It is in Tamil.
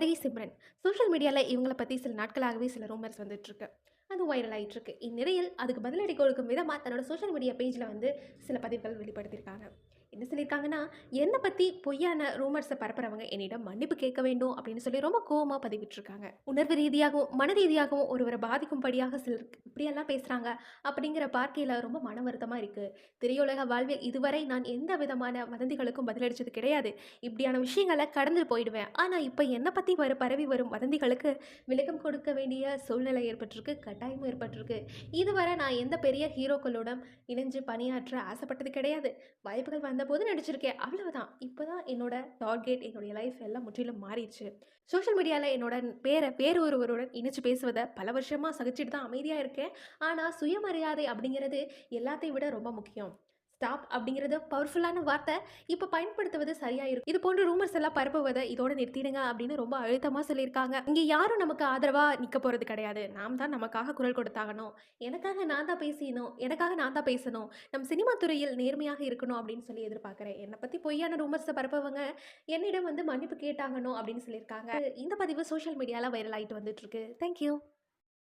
நடிகை சிம்ரன் சோஷியல் மீடியாவில் இவங்கள பற்றி சில நாட்களாகவே சில ரூமர்ஸ் வந்துட்டுருக்கு அது வைரல் ஆகிட்டுருக்கு இந்நிலையில் அதுக்கு பதிலடி கொடுக்கும் விதமாக தன்னோட சோஷியல் மீடியா பேஜில் வந்து சில பதிவுகள் வெளிப்படுத்தியிருக்காங்க. என்ன சொல்லியிருக்காங்கன்னா என்னை பற்றி பொய்யான ரூமர்ஸை பரப்புறவங்க என்னிடம் மன்னிப்பு கேட்க வேண்டும் அப்படின்னு சொல்லி ரொம்ப கோவமாக பதிவிட்டிருக்காங்க. உணர்வு ரீதியாகவும் மன ரீதியாகவும் ஒருவரை பாதிக்கும்படியாக சிலர் இப்படியெல்லாம் பேசுகிறாங்க அப்படிங்கிற பார்க்கையில் ரொம்ப மன வருத்தமாக இருக்குது திரையுலக வாழ்வில் இதுவரை நான் எந்த விதமான வதந்திகளுக்கும் பதிலளித்தது கிடையாது. இப்படியான விஷயங்களை கடந்து போயிடுவேன். ஆனால் இப்போ என்னை பற்றி வர பரவி வரும் வதந்திகளுக்கு விளக்கம் கொடுக்க வேண்டிய சூழ்நிலை ஏற்பட்டிருக்கு. கட்டாயமும் ஏற்பட்டிருக்கு. இதுவரை நான் எந்த பெரிய ஹீரோக்களோடும் இணைஞ்சு பணியாற்ற ஆசைப்பட்டது கிடையாது. வாய்ப்புகள் வந்தபோது நடிச்சிருக்கேன். அவ்வளவுதான். இப்போ தான் என்னோட டார்கெட் என்னுடைய லைஃப் எல்லாம் முற்றிலும் மாறிடுச்சு. சோஷியல் மீடியாவில் என்னோட பேரை வேறு ஒருவருடன் இணைச்சு பேசுவதை பல வருஷமாக சகிச்சுட்டு தான் அமைதியாக இருக்கேன். ஆனால் சுயமரியாதை அப்படிங்கிறது எல்லாத்தையும் விட ரொம்ப முக்கியம். ஸ்டாப் அப்படிங்கிறது பவர்ஃபுல்லான வார்த்தை. இப்போ பயன்படுத்துவது சரியாக இருக்கும். இது போன்ற ரூமர்ஸ் எல்லாம் பரப்புவதை இதோட நிறுத்திடுங்க அப்படின்னு ரொம்ப அழுத்தமாக சொல்லியிருக்காங்க. இங்கே யாரும் நமக்கு ஆதரவாக நிற்க போகிறது கிடையாது. நாம் தான் நமக்காக குரல் கொடுத்தாகணும். எனக்காக நான் தான் பேசினோம். எனக்காக நான் தான் பேசணும். நம் சினிமா துறையில் நேர்மையாக இருக்கணும் அப்படின்னு சொல்லி எதிர்பார்க்குறேன். என்னை பற்றி பொய்யான ரூமர்ஸை பரப்பவங்க என்னிடம் வந்து மன்னிப்பு கேட்டாகணும் அப்படின்னு சொல்லியிருக்காங்க. இந்த பதிவு சோஷியல் மீடியாவில் வைரல் ஆகிட்டு வந்துட்டுருக்கு தேங்க்யூ